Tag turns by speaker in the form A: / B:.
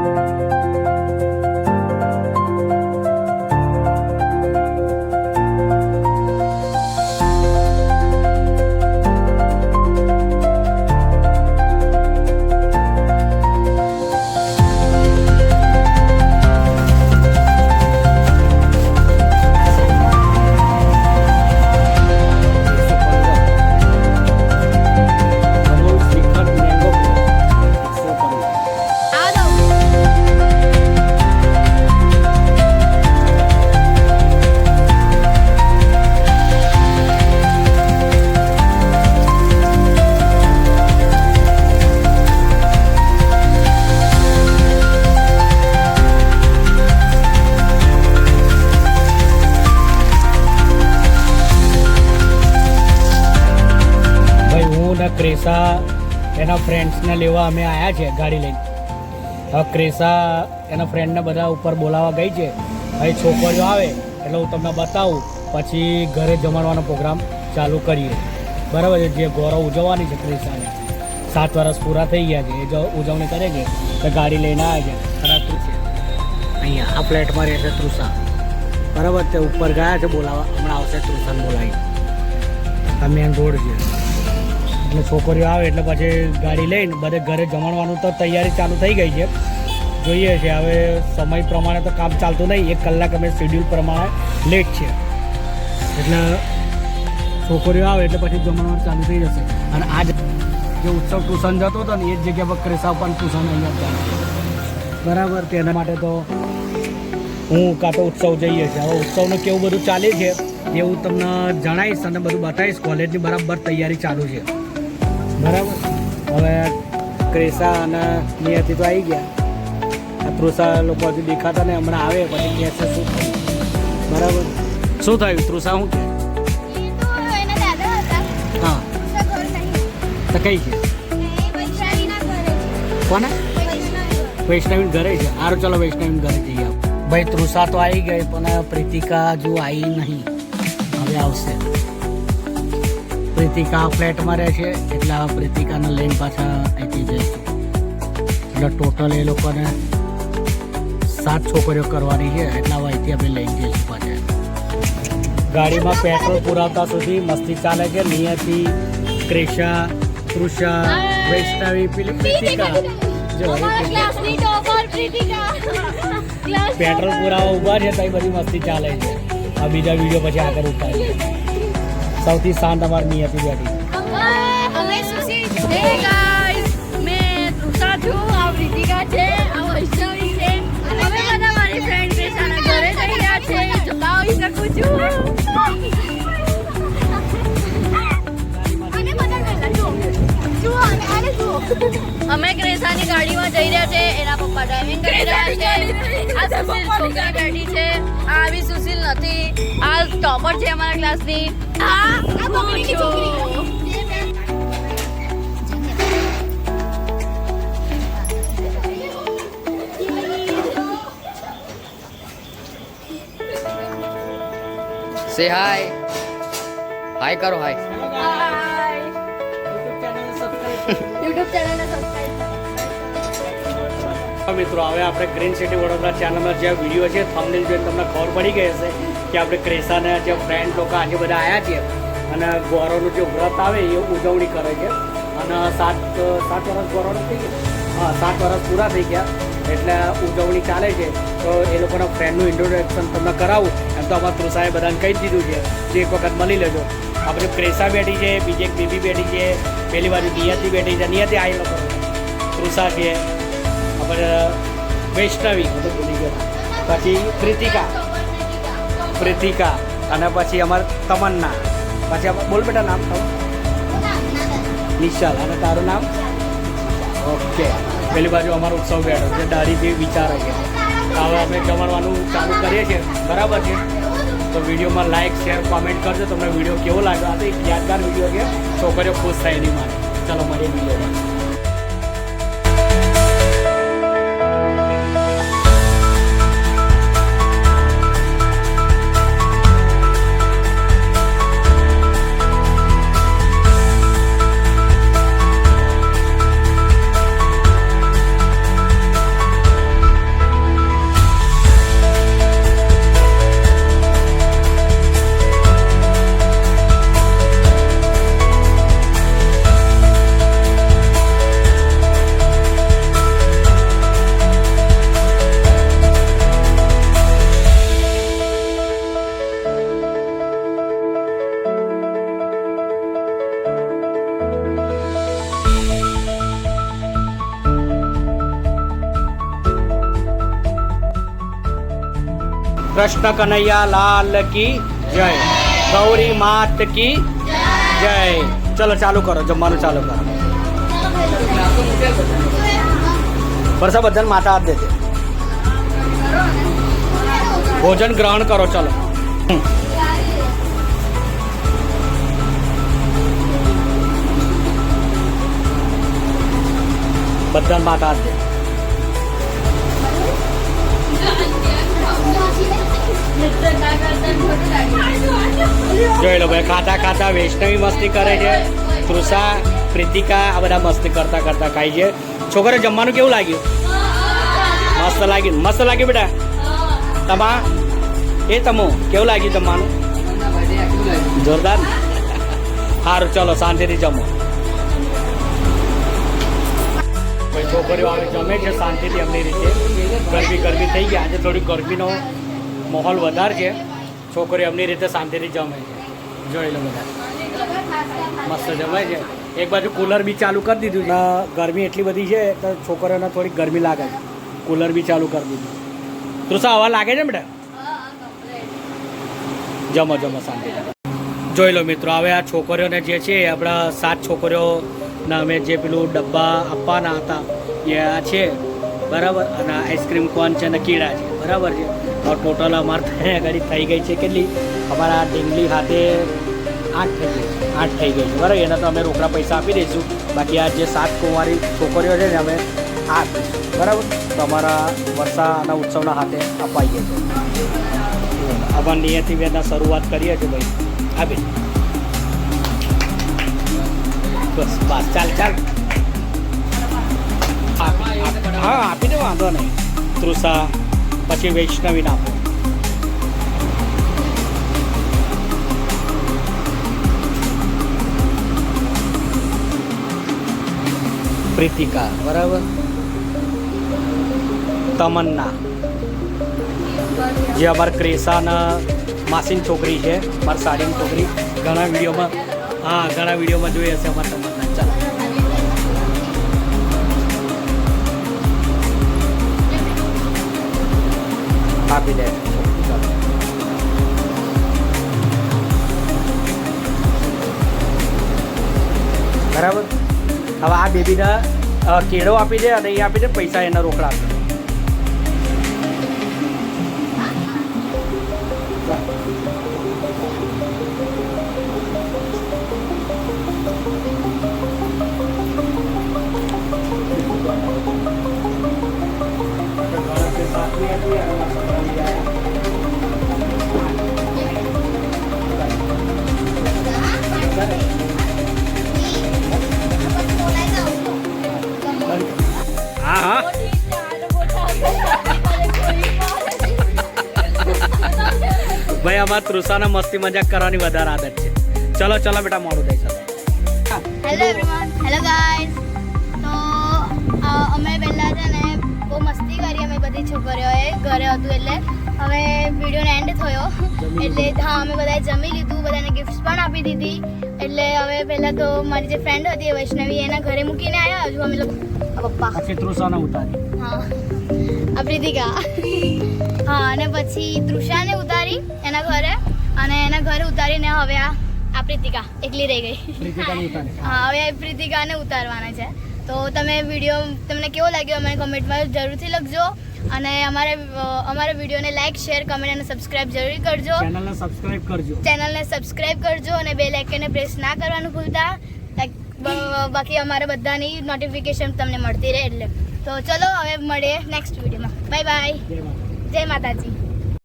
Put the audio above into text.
A: 啊。હું ક્રેસા એના ફ્રેન્ડ્સને લેવા અમે આવ્યા છે ગાડી લઈને. હવે ક્રેસા એના ફ્રેન્ડને બધા ઉપર બોલાવવા ગઈ છે. હવે છોકરીઓ આવે એટલે હું તમને બતાવું. પછી ઘરે જમાડવાનો પ્રોગ્રામ ચાલુ કરીએ. બરાબર છે, જે ગૌરવ ઉજવવાની છે ક્રેસાને. સાત વર્ષ પૂરા થઈ ગયા છે, એ જો ઉજવણી કરે છે. તો ગાડી લઈને આવ્યા છે. અને તૃષા અહીંયા આ ફ્લેટમાં રહે છે તૃષા બરાબર છે, ઉપર ગયા છે બોલાવવા. હમણાં આવશે તૃષાને બોલાવી આ મેન રોડ છે. એટલે છોકરીઓ આવે એટલે પછી ગાડી લઈને બધે ઘરે જમણવાનું તો તૈયારી ચાલુ થઈ ગઈ છે. જોઈએ છે, હવે સમય પ્રમાણે તો કામ ચાલતું નહીં. એક કલાક અમે શેડ્યુલ પ્રમાણે લેટ છે એટલે છોકરીઓ આવે એટલે પછી જમણવાનું ચાલુ થઈ જશે. અને આજ જે ઉત્સવ ટ્યુશન જતો હતો ને, એ જ જગ્યા પર ક્રેસા પણ ટ્યુશન અહીંયા બરાબર તેના માટે તો હું કાં તો ઉત્સવ જઈએ છીએ. હવે ઉત્સવનું કેવું બધું ચાલે છે, એવું તમને જણાવીશ અને બધું બતાવીશ. કોલેજની બરાબર તૈયારી ચાલુ છે. બરાબર. હવે ક્રેસા અને નિયતિ તો આવી ગયા. આ તૃષા લોકો હજુ દેખાતા ને હમણાં આવે પછી કહે છે શું બરાબર. શું થયું? તૃષા શું છે
B: એ તો એના દાદા હતા.
A: હા.
B: ઉષા ઘર નહીં.
A: તો કઈ છે? કોને?
B: વૈષ્ણવી. ઘરે
A: છે. સારું ચલો વૈષ્ણવી ઘરે જઈએ ભાઈ તૃષા તો આવી ગઈ પણ પ્રીતિકા જો આવી નહીં. હવે આવશે. પ્રીતિકા ફ્લેટમાં રહે છે. એટલે આ પ્રીતિકાને લઈને પાછા અહીંથી જઈશું. એટલે ટોટલ એ લોકોને સાત છોકરીઓ કરવાની છે. એટલે હવે અહીંથી અમે લઈને જઈશું પાછા. ગાડીમાં પેટ્રોલ પુરાવતા સુધી મસ્તી ચાલે છે. નિયતિ ક્રેશા કૃષા વૈષ્ણવી પેલી પ્રીતિકા. પેટ્રોલ પુરાવા ઊભા છે તો બધી મસ્તી ચાલે છે. આ બીજા વીડિયો પછી આગળ ઉતારીએ સૌથી શાંત અમારી હતી બેઠી
B: અમે સુશી હે ગાઈસ મે તૃષા છું આ રીતિકા છે, આ વૈષ્ણવી છે. અમે બધા મારી ફ્રેન્ડ ક્રિશાના ઘરે જઈ રહ્યા છે. જોડાવી શકું છું. અમે ક્રેસાની ગાડીમાં જઈ રહ્યા છે એના પપ્પા ડ્રાઇવિંગ કરી રહ્યા છે. આ સુશીલ છોકરી બેઠી છે. આ આવી સુશીલ નથી. આ ટોપર છે અમારા ક્લાસની. આ હું છોકરી.
C: સે હાય હાય કરો હાય
B: યુટ્યુબ ચેનલને સબસ્ક્રાઇબ
A: મિત્રો, હવે આપણે ગ્રીન સિટી વડોદરા ચેનલમાં જે વીડિયો છે થંબનેલ જોઈને તમને ખબર પડી ગઈ હશે કે આપણે ક્રેસાના જે ફ્રેન્ડ લોકો આજે બધા આવ્યા છીએ અને ગોરોનું જે વ્રત આવે એ ઉજવણી કરે છે. અને સાત સાત વર્ષ ગોરોનું થઈ ગયા. હા, સાત વર્ષ પૂરા થઈ ગયા. એટલે ઉજવણી ચાલે છે. તો એ લોકોના ફ્રેન્ડનું ઇન્ટ્રોડક્શન તમને કરાવું. એમ તો અમારા તૃષાએ બધાને કહી દીધું છે. જે એક વખત મળી લેજો. આપણે ક્રેસા બેઠી છે, બીજી એક બેબી બેઠી છે, પેલી બાજુ નિયતિ બેઠી છે, નિયતિ આવી લોકો. તૃષા છે. આપણે વૈષ્ણવી બધું ભૂલી ગયો. પછી પ્રીતિકા. પ્રીતિકા. અને પછી અમારે તમન્ના. પછી બોલ બેટા નામ તારું નિશાલ. અને તારું નામ? ઓકે. પેલી બાજુ અમારો ઉત્સવ બેઠો છે. દાઢીથી વિચાર છે. હવે અમે જમણવાનું ચાલુ કરીએ છીએ. બરાબર છે? તો વિડીયોમાં લાઇક શેર કોમેન્ટ કરજો. તમને વીડિયો કેવો લાગ્યો? આ એક યાદગાર વીડિયો કે છોકરીઓ ખુશ થાય એની માટે. ચલો મળીએ વિડીયોમાં. કૃષ્ણ કનૈયા લાલ કી જય ગૌરી માત કી જય ચલો ચાલુ કરો જમવાનું ચાલુ કરો વર્ષા બધાને માતા હાથ દેજે ભોજન ગ્રહણ કરો ચલો બધાને માતા હાથ દે જોઈ લો ભાઈ, ખાતા ખાતા વૈષ્ણવી મસ્તી કરે છે. તૃષા, પ્રીતિકા, આ બધા મસ્તી કરતા કરતા ખાય છે. છોકરો જમવાનું કેવું લાગ્યું? મસ્ત લાગ્યું. મસ્ત લાગ્યું બેટા. તમા, એ તમો, કેવું લાગ્યું જમવાનું? જોરદાર સારું ચલો, શાંતિથી જમો. છોકરીઓ આવે જમે છે શાંતિથી એમની રીતે. ગરમી ગરમી થઈ ગયા આજે થોડી ગરમીનો માહોલ વધારે છે છોકરીઓ એમની રીતે શાંતિથી જમે. છે જોઈ લો બધા. મસ્ત જમાય છે. એક બાજુ કુલર બી ચાલુ કરી દીધું છે. ગરમી એટલી બધી છે તો છોકરીઓને થોડી ગરમી લાગે છે. કુલર બી ચાલુ કરી દીધું. તૃષા હવા લાગે છે બેટા? જમો જમો શાંતિ. જોઈ લો મિત્રો હવે આ છોકરીઓને જે છે આપણા સાત છોકરીઓને અમે જે પેલું ડબ્બા આપવાના હતા એ આ છે. બરાબર? અને આઈસ્ક્રીમ કોન છે અને કીડા છે. બરાબર છે? ટોટલ અમારે ત્યાં આગળ થઈ ગઈ છે. કેટલી? અમારા ડીંગલી હાથે આઠ થઈ ગઈ આઠ થઈ ગઈ છે. બરાબર? એના તો અમે રોકડા પૈસા આપી દઈશું. બાકી આ જે સાત કુંવારી છોકરીઓ છે ને અમે આઠ બરાબર? તો અમારા વર્ષાના ઉત્સવના હાથે અપાઈએ છે. આમાં નિયતિ બેના શરૂઆત કરીએ છીએ ભાઈ. આપી. બસ બસ. ચાલ ચાલ. આપી- આપી- હા આપીને વાંધો નહીં. તૃષા પછી વૈષ્ણવી આપો પ્રીતિકા, બરાબર? તમન્ના. જે અમારા ક્રેસાના, માસીની છોકરી છે મારી સાડીની છોકરી. ઘણા વિડીયોમાં, હા, ઘણા વિડીયોમાં જોઈ હશે અમારા. આપી દે. બરાબર હવે આ બેબીને કેળો આપી દે અને એ આપી દે પૈસા એના રોકડા આપી દે અમારે તૃષાને મસ્તી મજાક કરવાની વધારે આદત છે. ચલો ચલો બેટા મોડું થઈ ચલો
B: હેલો એવરીવન હેલો ગાઈસ તો અમે પહેલાં છે ને બહુ મસ્તી કરી અમે બધી છોકરીઓએ ઘરે હતું એટલે હવે વિડીયોનો એન્ડ થયો. એટલે હા અમે બધાએ જમી લીધું બધાને ગિફ્ટ્સ પણ આપી દીધી. એટલે હવે પહેલાં તો મારી જે ફ્રેન્ડ હતી એ વૈષ્ણવી એના ઘરે મૂકીને આવ્યા હજુ અમે લોકો. પપ્પા.
A: તૃષાને ઉતારી.
B: હા. આ પ્રીતિકા. હા અને પછી તૃષાને ઉતારી. એના ઘરે અને એના ઘરે ઉતારીને હવે આ આ પ્રીતિકા એકલી રહી ગઈ.
A: ઉતારી.
B: હા હવે પ્રીતિકાને ઉતારવાના છે. તો તમે વીડિયો તમને કેવો લાગ્યો અમને કમેન્ટમાં જરૂરથી લખજો અને અમારે અમારા વિડીયોને લાઈક શેર કમેન્ટ અને સબસ્ક્રાઇબ જરૂર કરજો.
A: ચેનલને સબસ્ક્રાઇબ કરજો.
B: ચેનલને સબસ્ક્રાઇબ કરજો અને બે લાઇકને પ્રેસ ના કરવાનું ભૂલતા. બાકી અમારે બધાની નોટિફિકેશન તમને મળતી રહે એટલે. તો ચલો હવે મળીએ નેક્સ્ટ વિડીયોમાં. બાય બાય જય માતાજી.